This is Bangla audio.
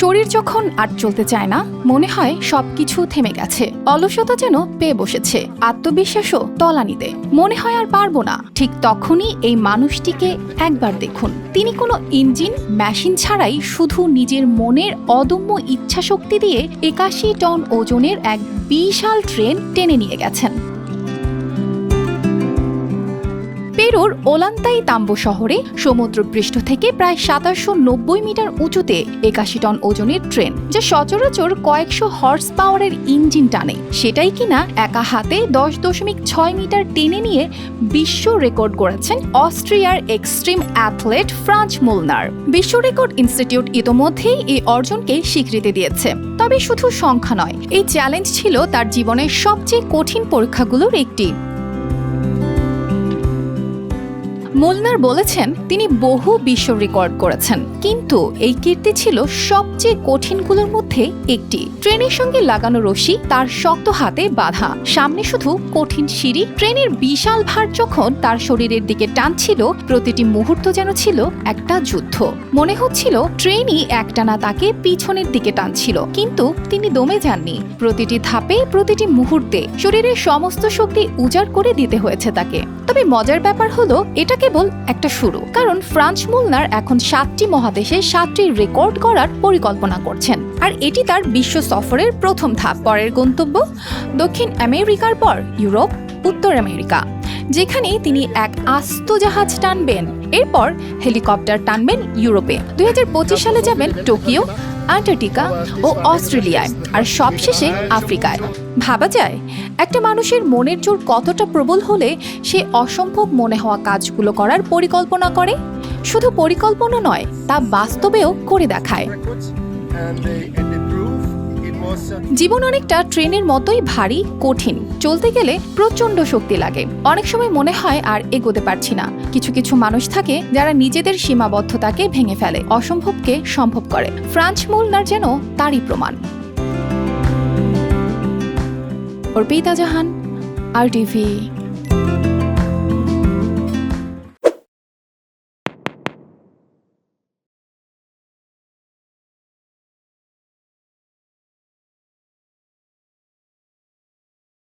শরীর যখন আর চলতে চায় না, মনে হয় সবকিছু থেমে গেছে। অলসতা যেন পেয়ে বসেছে, আত্মবিশ্বাসও তলানিতে। মনে হয় আর পারব না। ঠিক তখনই এই মানুষটিকে একবার দেখুন। তিনি কোনো ইঞ্জিন, মেশিন ছাড়াই শুধু নিজের মনের অদম্য ইচ্ছাশক্তি দিয়ে একাশি টন ওজনের এক বিশাল ট্রেন টেনে নিয়ে গেছেন। পেরুর ওলান্তাই তাম্বু শহরে সমুদ্রপৃষ্ঠ থেকে প্রায় সাতাশশো নব্বই মিটার উঁচুতে একাশি টন ওজনের ট্রেন, যা সচরাচর কয়েকশো হর্স পাওয়ারের ইঞ্জিন টানে। সেটাই কিনা একা হাতে দশ দশমিক ছয় মিটার টেনে নিয়ে বিশ্ব রেকর্ড করেছেন অস্ট্রিয়ার এক্সট্রিম অ্যাথলেট ফ্রান্স মুলনার। বিশ্ব রেকর্ড ইনস্টিটিউট ইতোমধ্যেই এই অর্জনকে স্বীকৃতি দিয়েছে। তবে শুধু সংখ্যা নয়, এই চ্যালেঞ্জ ছিল তার জীবনের সবচেয়ে কঠিন পরীক্ষাগুলোর একটি। মোলনার বলেছেন, তিনি বহু বিশ্ব রেকর্ড করেছেন, কিন্তু এই কীর্তি ছিল সবচেয়ে কঠিনগুলোর মধ্যে একটি। ট্রেনের সঙ্গে লাগানো রশি তার শক্ত হাতে বাঁধা। সামনে শুধু কঠিন সিঁড়ি, ট্রেনের বিশাল ভার যখন তার শরীরের দিকে টানছিল, প্রতিটি মুহূর্ত যেন ছিল একটা যুদ্ধ। মনে হচ্ছিল ট্রেনই একটানা তাকে পিছনের দিকে টানছিল, কিন্তু তিনি দমে যাননি। প্রতিটি ধাপে, প্রতিটি মুহূর্তে শরীরের সমস্ত শক্তি উজাড় করে দিতে হয়েছে তাকে। তবে মজার ব্যাপার হলো এটা কেবল একটা শুরু। কারণ ফ্রান্স মুলনার এখন সাতটি মহাদেশে সাতটি রেকর্ড করার পরিকল্পনা করছেন। আর এটি তার বিশ্ব সফরের প্রথম ধাপ। পরের গন্তব্য, দক্ষিণ আমেরিকার পর ইউরোপ, উত্তর আমেরিকা যেখানে তিনি এক আস্ত জাহাজ টানবেন। এরপর হেলিকপ্টার টানবেন ইউরোপে। দুই হাজার পঁচিশ সালে যাবেন টোকিও আন্টার্কটিকা ও অস্ট্রেলিয়ায় আর সবশেষে আফ্রিকায় ভাবা যায়, একটা মানুষের মনের জোর কতটা প্রবল হলে সে অসম্ভব মনে হওয়া কাজগুলো করার পরিকল্পনা করে? শুধু পরিকল্পনা নয়, তা বাস্তবেও করে দেখায়। জীবন অনেকটা ট্রেনের মতোই ভারী, কঠিন। চলতে গেলে প্রচণ্ড শক্তি লাগে। অনেক সময় মনে হয় আর এগোতে পারছি না। কিছু কিছু মানুষ থাকে যারা নিজেদের সীমাবদ্ধতাকে ভেঙে ফেলে, অসম্ভবকে সম্ভব করে। ফ্রান্স মুলনার যেন তারই প্রমাণ। অর্পিতা জাহান, আর টিভি